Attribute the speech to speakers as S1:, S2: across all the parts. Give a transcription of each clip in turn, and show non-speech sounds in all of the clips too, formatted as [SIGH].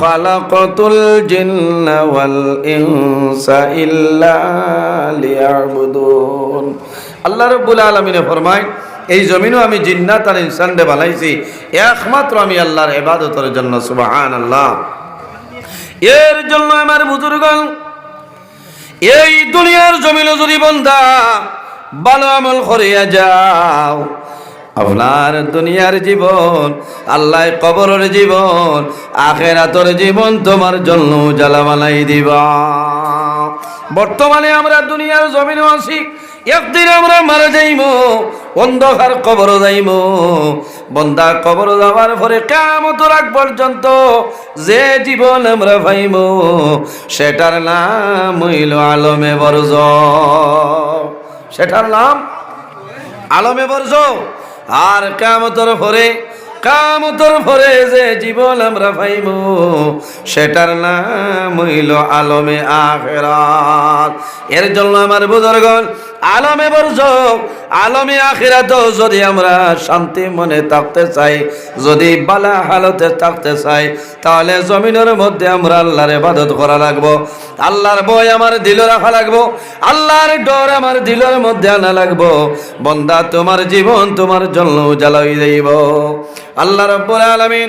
S1: খালাকতুল জিন্না ওয়াল ইনসা ইল্লা লিয়াবুদুন। আল্লাহ রাব্বুল আলামিনে ফরমায়, এই জমিনও আমি জিন্নাত আর ইনসানরে বানাইছি, একমাত্র আমি আল্লাহর ইবাদতের জন্য, সুবহানাল্লাহ। এর জন্য আমার বুজুর্গণ, এই দুনিয়ার জমিন যদি বন্ধা ভালো আমল করিয়া যাও আপনার দুনিয়ার জীবন আল্লাহ কবরের জীবন, আখেরাতর জীবন তোমার জন্য জ্বালা বানাই দিবা। বর্তমানে আমরা দুনিয়ার জমিনে আছি, একদিন আমরা মারা যাইব অন্ধকার কবর যাইব বন্দা কবর যাওয়ার পরে কামত রাখ পর্যন্ত যে জীবন আমরা পাইব সেটার নাম হইল আলমে বরজ। সেটার নাম আলমে বর্জ। আর কামতর ভরে কামতর ভরে যে জীবন আমরা পাইব, সেটার নাম হইল আলমে আখেরাত। এর জন্য আমার বুজুর্গণ, আলমে বর্জ আলমে আখিরাত যদি আমরা শান্তি মনে থাকতে চাই, যদি বালা হালতে থাকতে চাই, তাহলে জমিনের মধ্যে আমরা আল্লাহর ইবাদত করা লাগবো। আল্লাহর বই আমার দিল রাখা লাগবো। আল্লাহর ডর আমার দিলের মধ্যে আনা লাগবো। বন্দা, তোমার জীবন তোমার জন্য জ্বালাই দেব আল্লাহ রব্বুল আলামিন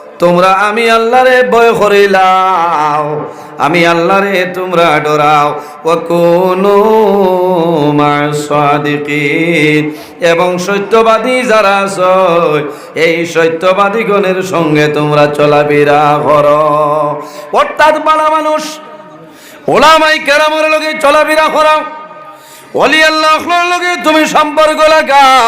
S1: তোমরা আমি আল্লাহরে ভয় করিলাও, আমি আল্লাহরে তোমরা ডরাও। ও কোনো এবং সত্যবাদী যারা আছয় এই সত্যবাদীগণের সঙ্গে তোমরা চলাফেরা করো। অর্থাৎ বালা মানুষ, ওলামাই কেরামের লগে চলাফেরা করো অলি আল্লাহর লগে তুমি সম্পর্ক লাগাও।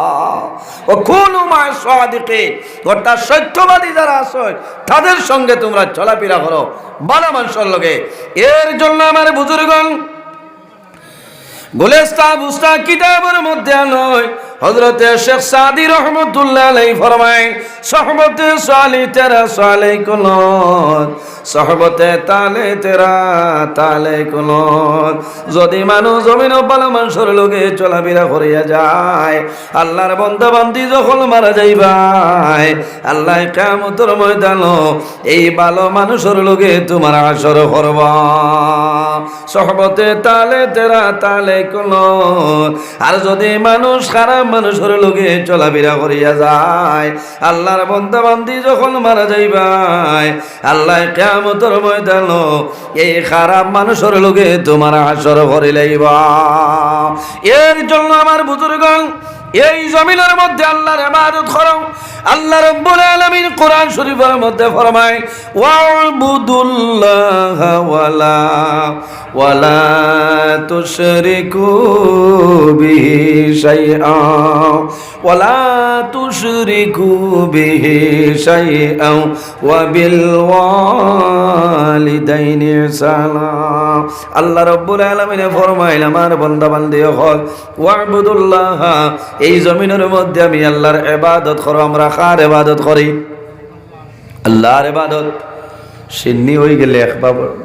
S1: অর্থাৎ সত্যবাদী যারা আছেন তাদের সঙ্গে তোমরা চলাফেরা করো। ভালো মানুষের লগে। এর জন্য আমার বুজুর্গণ গুলেস্তা বুস্তা কিতাবের মধ্যে নয় হজরতে শেখ সাদি রহমতুল্লাহ আলাই ফরমায় সহবতে সালি তেরা সালে কুলত সহবতে তালে তেরা তালে কুলত যদি মানুষ জমিন পালা মানুষের লোকে চলাফেরা করিয়া যায়, আল্লাহর বন্ধা বান্ধি যখন মারা যাইবাই আল্লাহ কামতর ময়দান এই ভালো মানুষের লোকে তোমার আসর করবা। সহবতে তালে তেরা তালে কুলত আর যদি মানুষ খারাপ মানুষের লোকে চলাফেরা করিয়া যায়, আল্লাহর বন্ধা বান্ধি যখন মারা যাইবাই আল্লাহ কেমতর ময়দান এই খারাপ মানুষের লোকে তোমার আসর করে লাইবা। এর জন্য আমার বুজুর্গণ এই জমিনের মধ্যে আল্লাহর ইবাদত করো। আল্লাহ রাব্বুল আলামিন কোরআন শরীফের মধ্যে ফরমায়, ওয়াবুদুল্লাহ ওয়ালা ওয়ালা তুশরিকু বিহি শাইআ, ওয়ালা তুশরিকু বিহি শাইআ, ওয়া বিল ওয়ালিদাইনি ইহসানা আল্লাহ রাব্বুল আলামিন ফরমাইল, আমার বান্দা বান্দি হল ওয়াবুদুল্লাহ, এই জমিনের মধ্যে আমি আল্লাহর এবাদত করো, আমরা কার ইবাদত করি? আল্লাহর ইবাদত? সিন্নি হয়ে গেলে এক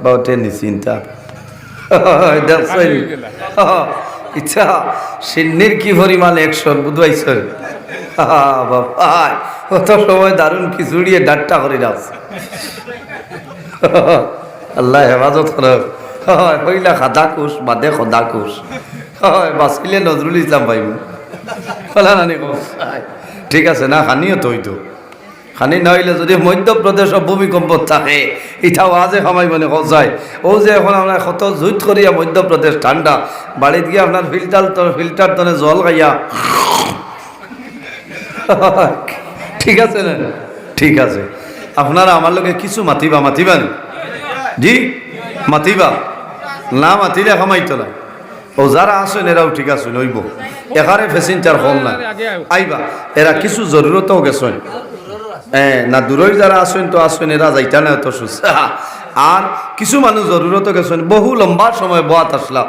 S1: বাউতে নিশ্চিন্তা [LAUGHS] [LAUGHS] ইচ্ছা, সিন্নির কি পরিমাণ একশন বুধবাইছেন [LAUGHS] বাবা, অত সময় দারুণ খিচুড়িয়ে ডাট্টা করে যাও আল্লাহ হেফাজত করো। হয় হইলা খাদা কুশ বাদে খদা কুশ হয় বাঁচিলে নজরুল ইসলাম পাইব কলা নানি ঠিক আছে না, খানিও তো। হইতো খানি নইলে যদি মধ্যপ্রদেশ ভূমিকম্প থাকে ইটাও আজে সময় মানে সজায় ও যে এখন আপনার কত জুইত করিয়া মধ্যপ্রদেশ ঠান্ডা বাড়িত গিয়ে আপনার ফিল্টার তো ফিল্টার তনে জল খাইয়া। [LAUGHS] ঠিক আছে না? ঠিক আছে। আপনারা আমার লোকে কিছু মাতিবা মাতিবেন জি, মাতিবা। না মাতিলে খামাইতো না ও যারা আসেন এরাও ঠিক আছে নইব এখানে ফেসেঞ্জার কম না আইবা, এরা কিছু জরুরতও গেছেন। না দূরই যারা আসেন তো আসেন এরা যাইতা না তো [LAUGHS] আর কিছু মানুষ জরুরত গেছেন। বহু লম্বা সময় বোয়াত আসলাম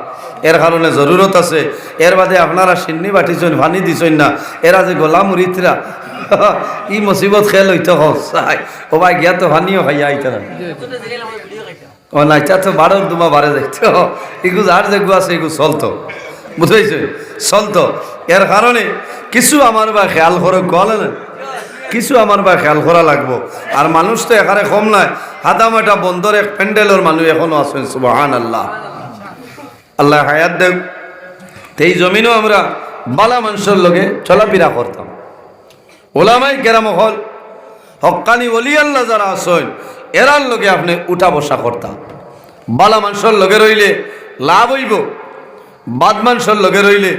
S1: এর কারণে জরুরত আছে। এর বাদে আপনারা সিন্নি বাটিছেন, ভানি দিছেন না। এরা যে গোলাম মুরিতরা [LAUGHS] ই মুসিবত খেল হইতে হসাই [LAUGHS] ও ভাই, গিয়া তো ভানিও খাইয়া আইতে না এটা তো বারো দুমা বারে যাইতো এগু যার যেগু আছে, এগু চলতো। বুঝাইছে? চলতো। এর কারণে কিছু আমার বা খেয়াল করে গলে না। কিছু আমার বা খেয়াল করা লাগবো। আর মানুষ তো এখানে কম নাই। হাতামাটা বন্দর, এক প্যান্ডেলের মানুষ এখনও আছেন সুবাহান আল্লাহ আল্লাহ হায়াত দেব এই জমিনও আমরা বালা মানুষের লগে চলাফেরা করতাম। ওলামাই কেরাম হল, হকানি অলি আল্লাহ যারা আসেন এরার লগে আপনি উঠা বসা করতাম। বালা মানুষের লগে রইলে লাভ হইব, বাদ মানুষের লগে রইলে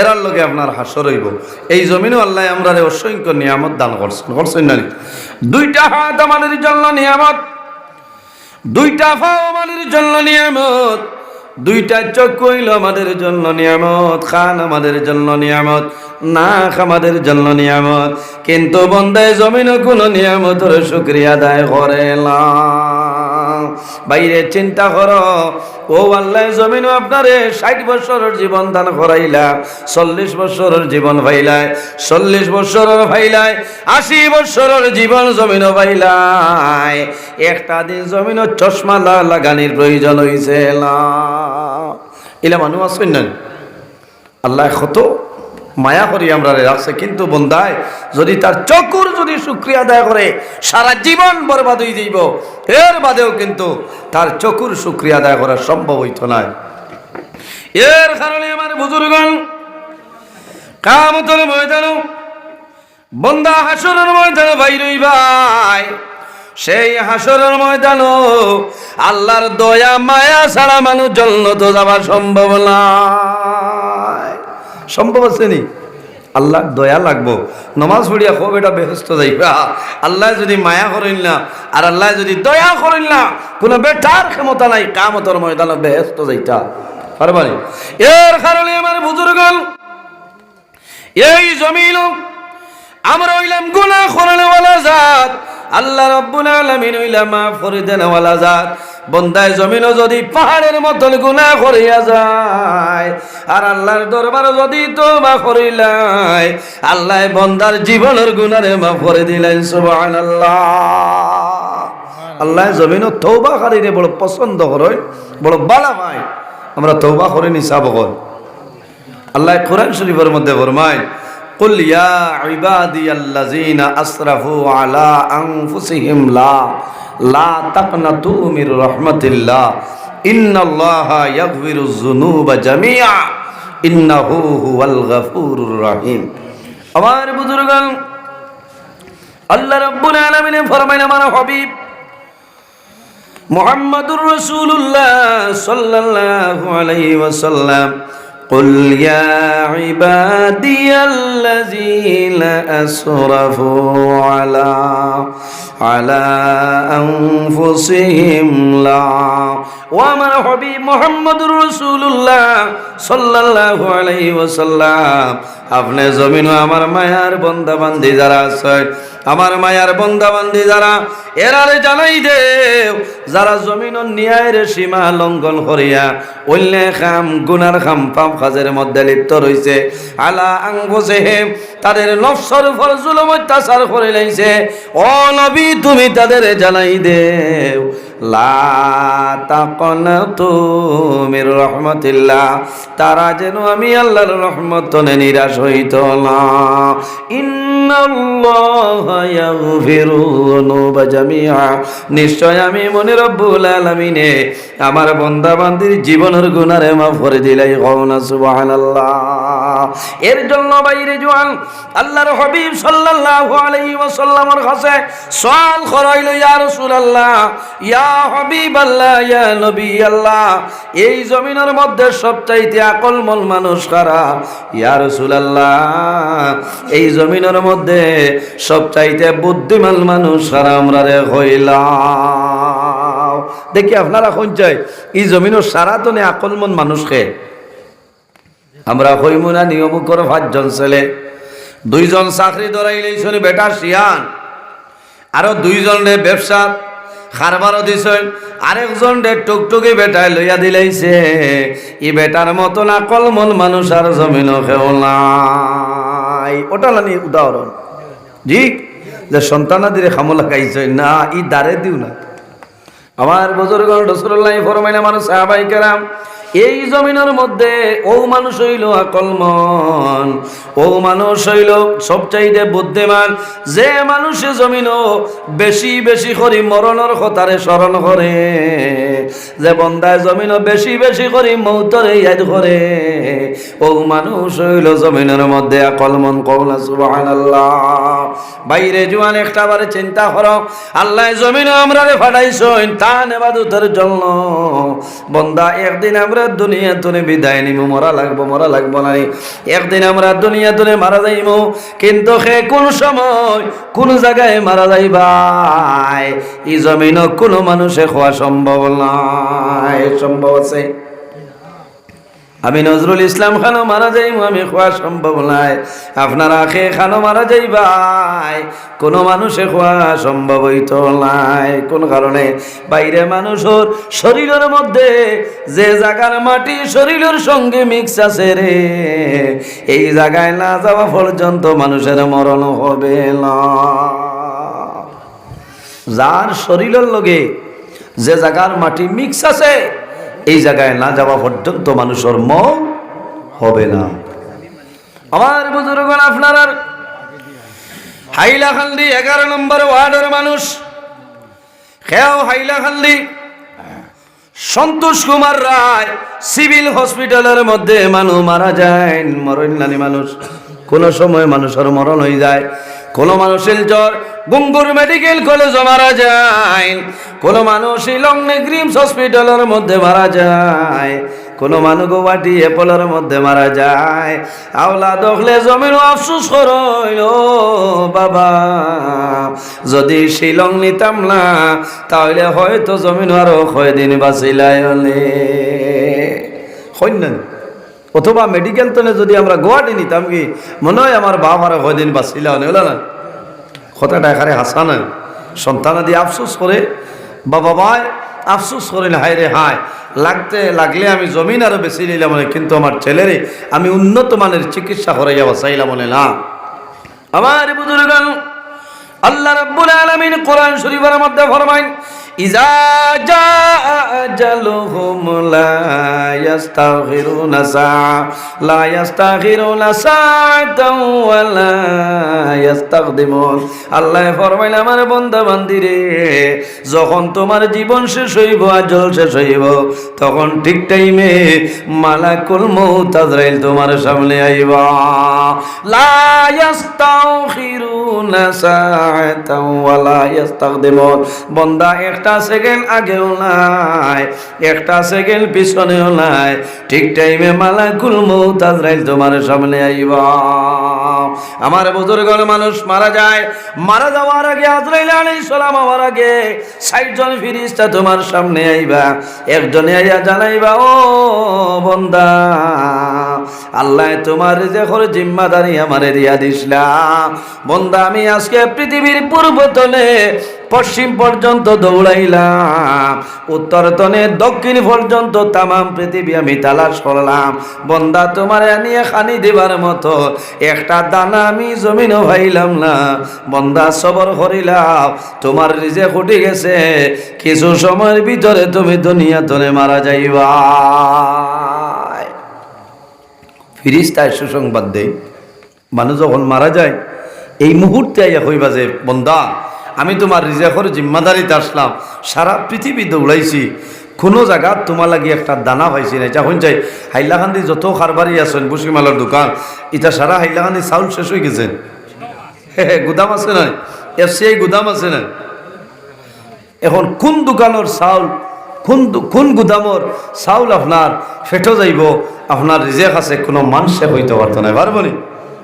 S1: এরার লগে আপনার হাসর হইব। এই জমিনও আল্লাহ আমরা অসংখ্য নিয়ামত দান করছেন করছেন না? দুইটা হাত আমাদের জন্য নিয়ামত, দুইটা পাও আমাদের জন্য নিয়ামত, দুইটা চোখ হইল আমাদের জন্য নিয়ামত খান আমাদের জন্য নিয়ামত, নাক আমাদের জন্য নিয়ামত। কিন্তু বন্দায় জমিন কোনো নিয়ামতের শুক্রিয়া আদায় করে না। বাইরে চিন্তা করো। ও আল্লাহ জমিন আপনারে ষাট বছরের জীবন দান করাইলা, চল্লিশ বছরের জীবন ভাইলাই চল্লিশ বছরের ভাইলাই আশি বছরের জীবন জমিন ভাইলাই একটা দিন জমিন চশমা লাগানির প্রয়োজন হয়েছে না মানুষ আছেন না আল্লাহ কত মায়া করি আমরা রাখছে কিন্তু বন্দায় যদি তার চকুর যদি শুক্রিয়া আদায় করে, সারা জীবন বরবাদ হয়ে যাইব। এর বাদেও কিন্তু তার চকুর শুক্রিয়া আদায় করা সম্ভব হইত না। এর কারণে আমার বুজুর্গণ, কামতর ময়দান বন্দা হাসরের ময়দান ভাই রই ভাই সেই হাসরের ময়দান আল্লাহর দয়া, মায়া ছাড়া মানুষ জন্য তো যাওয়া সম্ভব নয় সম্ভব আছে নি? আল্লাহর দয়া লাগবো। নমাজ পড়িয়া খুব এটা বেহস্ত যাইবা। আল্লাহ যদি মায়া করেন না, আর আল্লাহ যদি দয়া করেন না, কোনো বেটার ক্ষমতা নাই কামতর ময়দানে বেহস্ত যাইতা। পারবানি? এর কারণে আমার বুজুর্গণ, এই জমিন, আমরা হইলাম গুনাহ করানোওয়ালা জাত, আল্লাহ রব্বুল আলামিন হইলাম মাফ করে দেনওয়ালা জাত। বন্দায় জমিন যদি পাহাড়ের মতন গুনাহ করিয়া যায় আর আল্লাহর দরবার যদি তোবা করিলাই আল্লাহ বন্দার জীবনের গুনারে মাফ করে দিলেন সুবহানাল্লাহ আল্লাহ জমিন তৌবা কারীরে বড় পছন্দ করে বড় বালা ভাই আমরা তৌবা করে নিসাব কর আল্লাহ কোরআন শরীফের মধ্যে ফরমায় قل يا عبادي الذين اسرفوا على انفسهم لا লা তাকনা তুমির রহমতিল্লাহ। ইন্নাল্লাহা ইয়াগফিরুয যুনুবা জামিআ। ইন্নাহু হুয়াল গাফুরুর রহিম। আমার বুজুর্গন, আল্লাহ রাব্বুল আলামিন ফরমাইলেন আমার হাবিব মুহাম্মাদুর রাসূলুল্লাহ সাল্লাল্লাহু আলাইহি ওয়াসাল্লাম قل يا عبادي الذين أسرفوا على على أنفسهم لا ومن حبيب محمد رسول الله صلى الله عليه وسلم আপনি জমিন আমার মায়ার বন্দা বান্দি যারা আছে আমার মায়ার বন্দাবান্দি যারা, এরারে জানাই দে যারা জমিন ন্যায়ের সীমা লঙ্ঘন করিয়া অন্য খাম, গুনার খাম, পাপ খাজের মধ্যে লিপ্ত রয়েছে আলা আংবসে তাদের নফসর ফর জুলম অত্যাচার করে লাইছে। ও নবী, তুমি তাদের জানাই দেও রহমাতিল্লাহ, তারা যেন আমি আল্লাহর রহমত নিরাশ হইত না। নিশ্চয় আমি মনে রব্বুল আলামিনে আমার বান্দা বান্দির জীবনের গুনারে মাফ করে দিলাই কওনা সুবহানাল্লাহ। এর জন্য বাইরে জোয়ান, আল্লাহর হাবিব সাল্লাল্লাহু আলাইহি ওয়াসাল্লামের কাছে সওয়াল করাইল, ইয়া রাসূলুল্লাহ, ইয়া হাবিব আল্লাহ ইয়া নবী আল্লাহ এই জমিনের মধ্যে সবচাইতে আকলমল মানুষ কারা? ইয়া রাসূলুল্লাহ, এই জমিনের মধ্যে সবচাইতে বুদ্ধিমান মানুষ কারা আমরা রে হইলাম? দেখি আপনারা কোন চাই এই জমিনের সারা তো নে আকলমন মানুষকে আমরা হইমুনা নিয়ম করে পাঁচজন ছেলে। দুইজন চাকরি ধরাইলেই শুনি বেটা শিয়ান। আরও দুইজন রে ব্যবসা খারবারও দিছেন। আরেকজন রে টুকটুকি বেটায় লইয়া দিলাইছে। ই বেটার মতো না কলমন মানুষ আর জমিন খেও নাই। ওটা লানি উদাহরণ। জি? যে সন্তানাদিরে খামো লাগাইছে। না, ই দারে দিও না। আমার বুজুর্গণ রসুল্লাহ ফরমাইনা মানুষ সাহাবাই কেরাম এই জমিনের মধ্যে ও মানুষ হইল আকলমন, ও মানুষ হইল সবচাইতে বুদ্ধিমান। যে মানুষে জমিন বেশি বেশি করি মরণের কথারে স্মরণ করে, যে বন্দায় জমিন বেশি বেশি করি মৌতরে ইয়াদ করে, ও মানুষ হইল জমিনের মধ্যে আকলমন। কৌলা সুবহানাল্লাহ। বাইরে জুয়ান একটা বারে চিন্তা করো, আল্লাহ জমিন আমরা রে ফাটাইছইন তা নেবাদুতের জন্য। বন্দা একদিন আমরা দুনিয়া তুলে বিদায় নিব মরা লাগবো মরা লাগবো না একদিন আমরা দুনিয়া তুলে মারা যাইব কিন্তু সে কোন সময় কোন জায়গায় মারা যাইবাই? ই জমিন কোনো মানুষে খোয়া সম্ভব নয় সম্ভব আছে। আমি নজরুল ইসলাম খানো মারা যাইম, আমি খোয়া সম্ভব নাই। আপনারা খে খানো মারা যাইবাই। কোনো মানুষে খোয়া সম্ভব হইতো নাই। কোন কারণে? বাইরে মানুষের শরীরের মধ্যে যে জায়গার মাটি শরীরের সঙ্গে মিক্স আছে রে, এই জায়গায় না যাওয়া পর্যন্ত মানুষের মরণ হবে না। যার শরীরের লগে যে জায়গার মাটি মিক্স আছে এই জায়গায় না যাওয়া পর্যন্ত মানুষের ম হবে না। আমার বুজুর্গণ, আপনার হাইলাখান্দি এগারো নম্বর ওয়ার্ডের মানুষ। খেয়াও হাইলাখান্দি সন্তোষ কুমার রায় সিভিল হসপিটালের মধ্যে মানুষ মারা যায় মরণ নানি মানুষ। কোন সময় মানুষের মরণ হয়ে যায়। কোন মানুষের জ্বর গুঙ্গুর মেডিকেল কলেজে মারা যায়। কোন মানুষ লংনে গ্রিমস হসপিটালের মধ্যে মারা যায়। কোন মানুষ গুয়াহাটি এপলের মধ্যে মারা যায়। আওলা দখলে জমিন আফসুস করই বাবা। যদি শিলং নিতাম না, তাহলে হয়তো জমিন আরও কয়দিন বাঁচিলাই হলে। হইন অথবা মেডিকেল তলে যদি আমরা গুয়াহাটি নিতাম কি মনে হয় আমার বাপ আরও কয়দিন বাঁচিলা না কথাটা এখানে হাসা না সন্তানাদি আফসোস করে বাবা ভাই আফসোস করেন হায় রে হায়, লাগতে লাগলে আমি জমিন আরও বেশি নিলাম মনে, কিন্তু আমার ছেলেরে আমি উন্নত মানের চিকিৎসা করে যাওয়া চাইলাম মনে না। আমার বুজুর্গান, আল্লাহ রাব্বুল আলামিন কোরআন শরীফের মধ্যে ফরমাইন, ইজা জা আজালুহুম লা সা লা ইস্তাগফিরুনা সাআতাও ওয়া লা ইস্তাকদিমুন আল্লাহ আমার বান্দা বান্দিরে যখন তোমার জীবন শেষ হইব আজল শেষ হইব, তখন ঠিক টাইমে মালাকুল মউত আজরাইল তোমার সামনে আইবা। লা ইস্তাকদিমুন বান্দা, একটা সেকেন্ড আগেও নাই, একটা সেকেন্ড পিছনেও নাই ঠিক টাইমে মালাকুল মৌতাজ রাইল তোমার সামনে আইবা। আমার বুজুর্গর মানুষ মারা যায়। মারা যাওয়ার আগে আজরাইল আলাইহিস সালাম আমার আগে 60 জন ফেরেশতা তোমার সামনে আইবা, একজনে আইয়া জানাইবা, ও বন্দা, আল্লাহ তোমার যে করে জিম্মাদারি আমারে দিয়া দিসলাম বন্দা, আমি আজকে পৃথিবীর পূর্বতলে পশ্চিম পর্যন্ত দৌড়াইলাম, উত্তর তনে দক্ষিণ পর্যন্ত তামাম পৃথিবী আমি তালাশ করলাম। বন্দা, তোমার নিয়ে খানি দেবার মতো একটা দানা আমি জমিনও ভাইলাম না। বন্দা সবর করিলাম তোমার নিজে ফুটে গেছে। কিছু সময়ের ভিতরে তুমি দুনিয়া তনে মারা যাইবা। ফিরিস্তায় সুসংবাদ দেয় মানুষ যখন মারা যায়, এই মুহূর্তে আইয়া হইবা যে, বন্দা, আমি তোমার রিজার্ভর জিম্মাদারিতে আসলাম, সারা পৃথিবী দৌড়াইছি। কোনো জায়গা তোমার লাগি একটা দানা পাইছি না যখন যাই হাইলাকান্দি যত খারবারি আছেন বুসিমালার দোকান এটা সারা হাইলাকান্দি চাউল শেষ হয়ে হে গুদাম আছে না এফসিআই গুদাম আছে না এখন কোন দোকানের চাউল, কোন কোন গুদামর চাউল আপনার ফেটো যাইব আপনার রিজেক আছে, কোনো মানুষে হইতে পারতো না পারব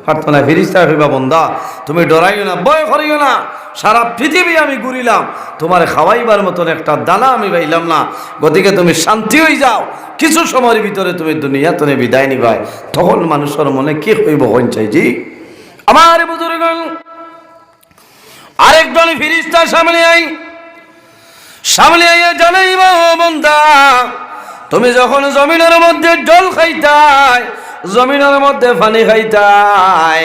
S1: পারতো না ফিরিস্তা হইবা বন্দা, তুমি ডরাইও না, ভয় করিও না। সারা পৃথিবী আমি ঘুরিলাম, তোমার খাওয়াইবার মতন একটা দানা আমি পাইলাম না। গতিকে তুমি শান্তি হয়ে যাও, কিছু সময়ের ভিতরে তুমি দুনিয়া তুমি বিদায় নিবাই তখন মানুষের মনে কি হইব হইন চাই জি? আমার বুজুর্গণ, আরেকজন ফিরিস্তার সামনে আই, সামনে আইয়া জানাইব বন্দা, তুমি যখন জমিনের মধ্যে জল খাইতাই জমিনের মধ্যে পানি খাইতাই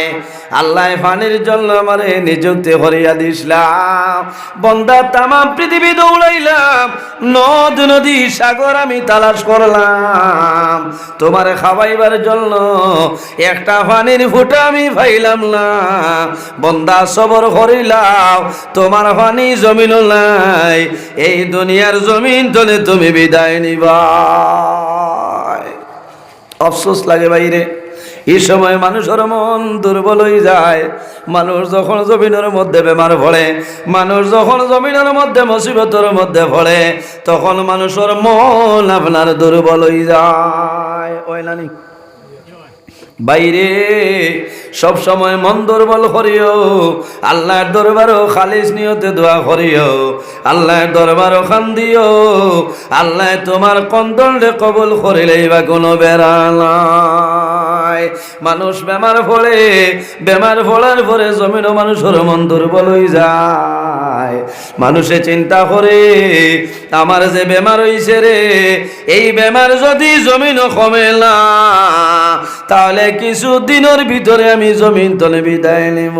S1: আল্লাহ পানির জন্য আমারে নিযুক্তি করিয়া দিছিলাম। বন্দা তামাম পৃথিবী দৌড়াইলাম। নদ, নদী, সাগর আমি তালাশ করলাম। তোমার খাওয়াইবার জন্য একটা পানির ফুটা আমি পাইলাম না। বন্দা সবর করিলাম তোমার পানি জমিন নাই। এই দুনিয়ার জমিন তলে তুমি বিদায় নিবা। অফসোস লাগে বাইরে। এই সময় মানুষের মন দুর্বল হয়ে যায়। মানুষ যখন জমিনের মধ্যে বেমার পড়ে, মানুষ যখন জমিনের মধ্যে মুসিবতের মধ্যে পড়ে, তখন মানুষের মন আপনার দুর্বল হয়ে যায়। ওই নানি। বাইরে। সব সময় মন দুর্বল করিও। আল্লাহর দরবারও খালিস নিয়তে দোয়া করিও। আল্লাহর দরবারও খান দিও। আল্লাহ তোমার কন্দলে কবুল করিলেই বা কোনো বেড়া নাই। মানুষ বেমার পড়ে, বেমার পড়ার পরে জমিন মানুষের মন দুর্বল হয়ে যায়। মানুষে চিন্তা করে, আমার যে বেমার হইছে রে, এই বেমার যদি জমিন কমে না, তাহলে কিছু দিনের ভিতরে আমি জমিন তলে বিদায় নেব।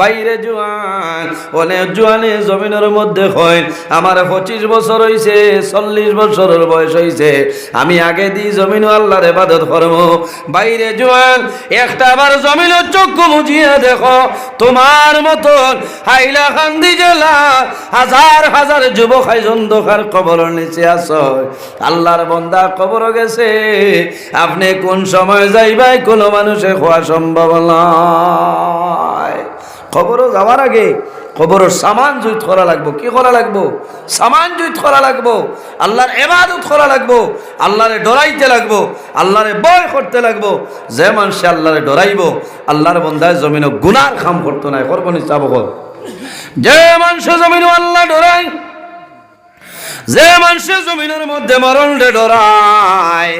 S1: বাইরে জোয়ান, অনেক জোয়ানে জমিনের মধ্যে হয়, আমার পঁচিশ বছর হইছে, চল্লিশ বছরের বয়স হইছে, আমি আগে দিই জমিন আল্লাহর এবাদত করব। বাইরে জোয়ান, একটা বার জমিন চক্ষু মুজিয়ে দেখো, তোমার মতন হাইলাকান্দি জেলা হাজার হাজার যুবক অন্ধকার কবর নিচে আস। আল্লাহর বন্দা কবর গেছে। আপনি কোন সময় যাইবাই কোনো মানুষে খোয়া সম্ভব নয়। খবরও যাওয়ার আগে খবরের সামান জুইত করা লাগবো। কি করা লাগবো? সামান জুইত করা লাগবো। আল্লাহর এবাদত করা লাগবো। আল্লাহরে ডরাইতে লাগবো। আল্লাহরে বয় করতে লাগবো। যে মানুষে আল্লাহরে ডরাইব, আল্লাহর বন্ধায় জমিন গুনার খাম করতো না করব নি চাবো কর। যে মানুষ জমিন আল্লাহ ডরাই যে মানুষের জমিনের মধ্যে মরণ রে ডরায়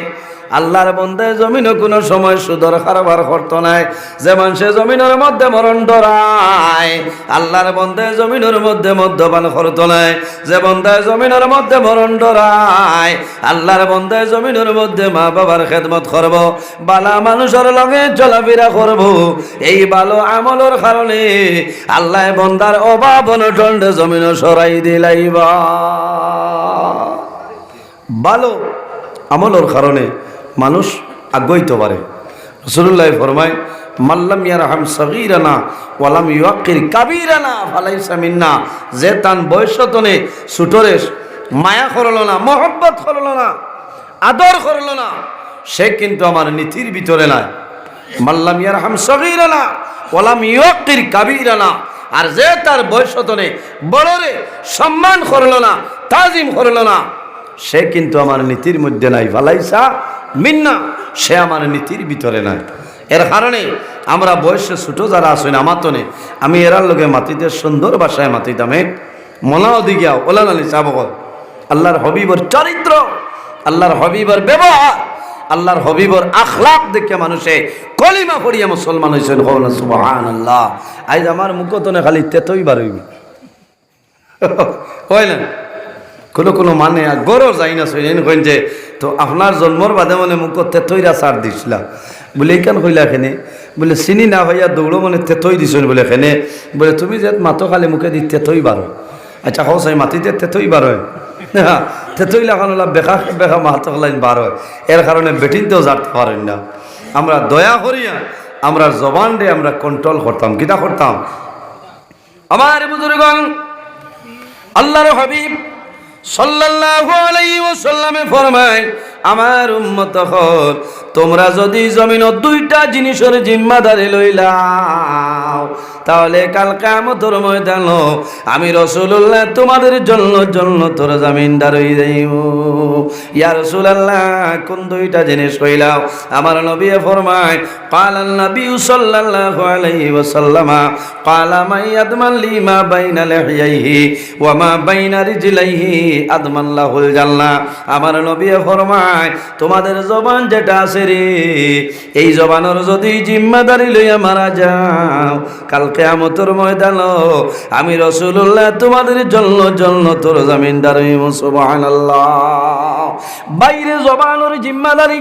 S1: আল্লাহর বন্ধে জমিনও কোনো সময় সুদর কারবার করতো নাই। যে মানুষের জমিনের মধ্যে মরণ ডরায়, আল্লাহর বন্ধে জমিনের মধ্যে মদ্যপান করতো নাই। যে বন্ধে জমিনের মধ্যে মরণ ডরায়, আল্লাহর বন্ধে জমিনের মধ্যে মা বাবার খেদমত করব, বালা মানুষের লগে চলাফেরা করব। এই ভালো আমলের কারণে আল্লাহ বন্দার অভাব অনটন্ডে জমিন সরাই দিলাইবা। ভালো আমলের কারণে মানুষ আগ্রহিত পারে রসুল্লাহ ফরমায় মাল্লাম ইয়ারহাম সগীরানা ওয়ালাম ইউকির কাবিরানা ফালাইসা মিন্না। যে তান বয়সতনে সুটরে মায়া করল না, মহব্বত করল না, আদর করল না, সে কিন্তু আমার নীতির ভিতরে নাই। মাল্লাম ইয়ারহাম সগীরানা ওয়ালাম ইউকির কাবিরানা। আর যে তার বয়সতনে বড়রে সম্মান করল না, তাজিম করল না, সে কিন্তু আমার নীতির মধ্যে নাই। ভালাইসা মিন্না, সে আমার নীতির ভিতরে নাই। এর কারণে আমরা বয়সে ছোট যারা আসেন আমার তনে আমি এরার লোকে মাতিতে সুন্দর ভাষায় মাতিতামে মনাও দিগিয়া, ওলান আলী চাবক আল্লাহর হবিবর চরিত্র, আল্লাহর হবিবর ব্যবহার, আল্লাহর হবিবর আখলাক দেখে মানুষে কলিমা পড়িয়া মুসলমান হয়েছেন হন সুবাহান আল্লাহ আজ আমার মুখতনে খালি তেতই বারইবি হয় [LAUGHS] না, কোনো কোনো মানে গরো যাই না সইন কইন যে তো আপনার জন্মর বাদে মানে মুখ তেতইরা সার দিছিলা? বলে কেন কইলা খেনে বলে, চিনি না হইয়া দৌড়ো মানে তেতই দিছ বলে খেনে বলে, তুমি যে মাতো খালি মুখে দি তেতই বারো আচ্ছা হও চাই, মাটিতে তেতই বার হয়। তেতই লাগানো বেকা বেকা মাহাতো লাইন বার এর কারণে বেটিনতেও জানতে পারেন না। আমরা দয়া করিয়া, আমরা জবান রে আমরা কন্ট্রোল করতাম কিতা করতাম আমার বুজুর্গণ আল্লাহর হাবিব ওয়াসাল্লামে ফরমায় আমার উম্মত হল তোমরা যদি জমিন দুইটা জিনিসের জিম্মাদারি লইলাও তাহলে কাল কামতর ময়দান আমি রসুল্লাহ তোমাদের জন্য জন্য তোর জামিনদার হয়ে যাইব ইয়া রসুলাল্লাহ কোন দুইটা জিনিস কইলাও আমার নবী ফরমায় قال النبي صلى الله عليه وسلم قال من يضمن لي ما بين لحييه وما بين رجليه أضمن له الجنة আমার নবী ফরমায় তোমাদের জবান যেটা আছে রে এই জবানের যদি জিম্মাদারি লইয়া মারা যাও কালকে আমতর ময়দান আমি রসুল্লাহ তোমাদের জন্য জন্য তোর জামিনদার বাইরে জবানোর জিম্মাদারি।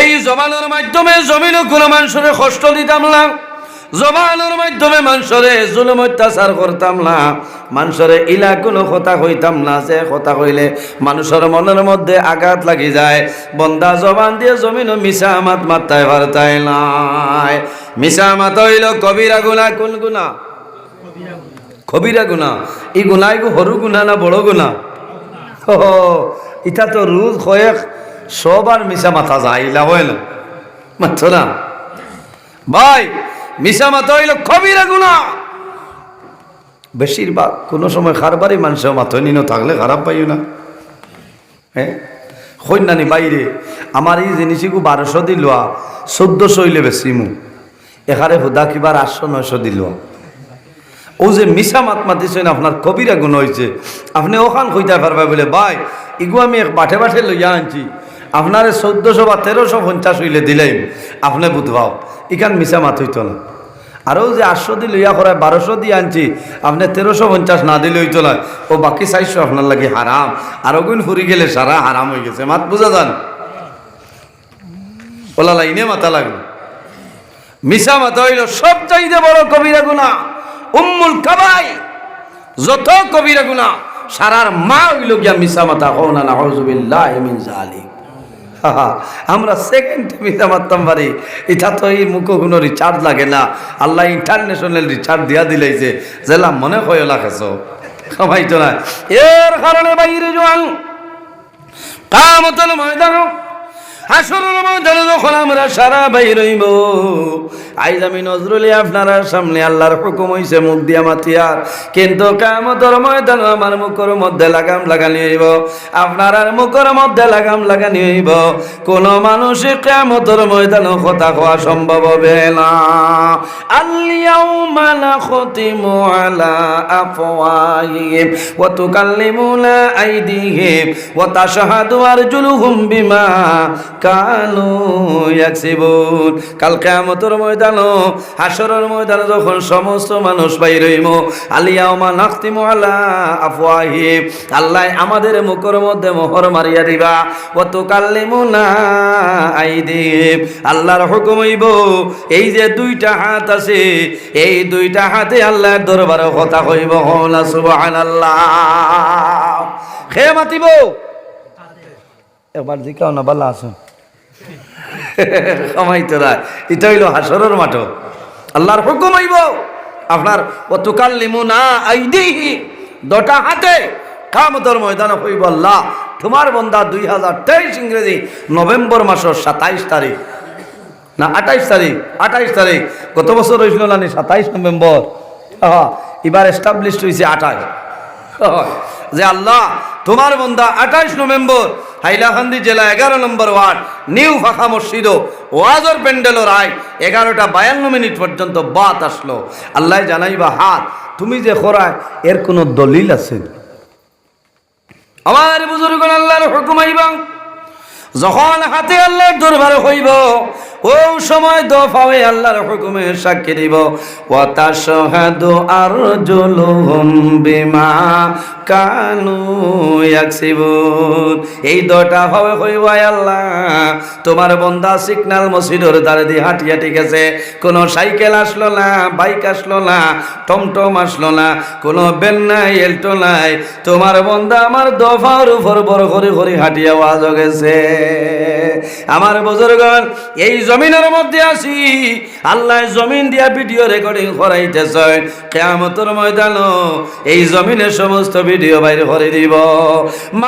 S1: এই জবানোর মাধ্যমে জমিনও কোনো মানুষের কষ্ট দিতাম না। জবানের মাধ্যমে মানুষরে জুলুম অত্যাচার করতাম না। মানুষরে ইলা কোনো কথা কইতাম না যে কথা কইলে মানুষের মনের মধ্যে আঘাত লাগি যায়। বন্দা জবান দিয়ে জমিনও মিশা মাত মাত্তায় ভারতায় নাই। মিশা মাত হইল কবিরা গুণা, কোন গুণা? কবিরা গুণা। এই গুণা এগু সরু গুণা না বড় গুণা? ইটা তো রোজ কয়েক, সবার মিশা মাথা যায়, ইলা হয় না? মাত্র না? ভাই মিশা মাথা হইল কবিরা গুণা। বেশিরভাগ, কোনো সময় খারবারই মানুষের মাথায় নিনো থাকলে খারাপ পাইও না। হ্যাঁ কন্যানি বাইরে, আমার এই জিনিসগুলো বারোশো দিলোয়া চোদ্দশো হইলে বেশি মু। এখানে হুদা কিবার আটশো, নয়শো দিলোয়া ও যে মিশা মাত মাতিছেন আপনার কবিরা গুণ হয়েছে আপনি ওখান কইতে পারবে বলে, ভাই, ইগু আমি এক বাঠে বাঠে লইয়া আনছি। আপনারে চোদ্দশো বা তেরোশো পঞ্চাশ হইলে দিলেই আপনি বুধবাও। ইখান মিশা মাত হইতো না। আরও যে আটশো দিয়ে লইয়া করায় বারোশো দিয়ে আনছি, আপনি তেরোশো পঞ্চাশ না দিলে হইতো না। ও বাকি চারশো আপনার লাগে হারাম। আরও গুণ ফুরি গেলে সারা হারাম হয়ে গেছে। মাত বুঝা যান? ওলা লাইনে মাথা লাগল। মিশা মাথা হইল সব চাইতে বড় কবিরা গুণা উম্মুল কাবাই। যত কবিরা গুণা, সারার মা হইল গিয়া মিশা মাথা হও না, নাউজুবিল্লাহ মিন জালিক [LAUGHS] আমরা সেকেন্ড মিশা মারতাম পারি এটা তো এই মুখ কোনো রিচার্জ লাগে না। আল্লাহ ইন্টারন্যাশনাল রিচার্জ দিয়া দিলাইছে জেলা মনে হয় লাখেছ তো না। এর কারণে বাইরে জোয়াল কামতল ময়দান হাসরের ময়দানে যখন আমরা সামনে আল্লাহর হুকুম হইছে, মুখ দিয়া কিন্তু কামতর ময়দান আমার মুখের মধ্যে লাগাম লাগানি হইব, আপনার আর মধ্যে লাগাম লাগানি হইব। কোন মানুষে কামতর ময়দান কথা হওয়া সম্ভব হবে না। আলা আফওয়াহিহিম, ওয়া তুকাল্লিমুনা আইদিহিম, ওয়া তাশহাদু আরজুলুহুম বিমা কানু ইয়াকসিবুন। কাল কিয়ামতের ময়দানও হাসরের ময়দানে যখন সমস্ত মানুষ বাইর হইম আলিয়াউমা নাখতিমু আলা আফওয়াহিম আল্লাহ আমাদের মুখের মধ্যে মোহর মারিয়া দিবা। ওয়া তুকাল্লিমুনা আইদিহিম। আল্লাহর হুকুম হইব, এই যে দুইটা হাত আছে, এই দুইটা হাতে আল্লাহর দরবারে কথা কইব হলা সুবহানাল্লাহ। খেয়ে মাতিব একবার জিকাও না বাল্লা কমাইতে রায় এটা হইল হাসরের মাঠ আল্লাহর হুকুম হইব। আপনার ও তুকাল্লিমু না দটা হাতে কামতর ময়দানে হইব আল্লাহ। তোমার বন্দা দুই হাজার তেইশ ইংরেজি নভেম্বর মাসের সাতাইশ তারিখ। না, আঠাইশ তারিখ আঠাইশ তারিখ। গত বছর হয়েছিল না সাতাইশ নভেম্বর। এবার এস্টাবলিশড হয়েছে আঠাশ। যে আল্লাহ তোমার বন্ধা আঠাইশ নভেম্বর হাইলাকান্দি জেলা এগারো নম্বর ওয়ার্ড, নিউ ফাঁকা মসজিদ ওয়াজর প্যান্ডেলও রায়। এগারোটা বায়ান্ন মিনিট পর্যন্ত বাত আসলো। আল্লাহ জানাইবা, হাত, তুমি যে খোরায় এর কোনো দলিল আছে? আমার বুজুর্গ আল্লাহর হুকুম আইবা। যখন হাতে আল্লাহর দরবারে হইব ও সময় দফাওয়ে আল্লাহর হুকুমে সাক্ষী দিব। ওয়া তাশহাদু আরজুলুহুম বিমা কানু ইয়াকসিবুন। এই দটা ভাবে হইব আল্লাহ, তোমার বন্দা সিগন্যাল মসজিদের দ্বারে দিয়ে হাঁটিয়া ঠিক আছে কোনো সাইকেল আসলো না, বাইক আসলো না, টমটম আসলো না, কোনো বেন নাই, এল্টো নাই। তোমার বন্দা আমার দফার উপর বড় করে করে হাঁটিয়া ওয়াজ গেছে। আমার বুজুর্গন এই জমিনের মধ্যে আসি আল্লাহ জমিন দিয়া ভিডিও রেকর্ডিং করাইতেছেন। কেয়ামতের ময়দানও এই জমিনের সমস্ত ভিডিও বাইরে করে দিব।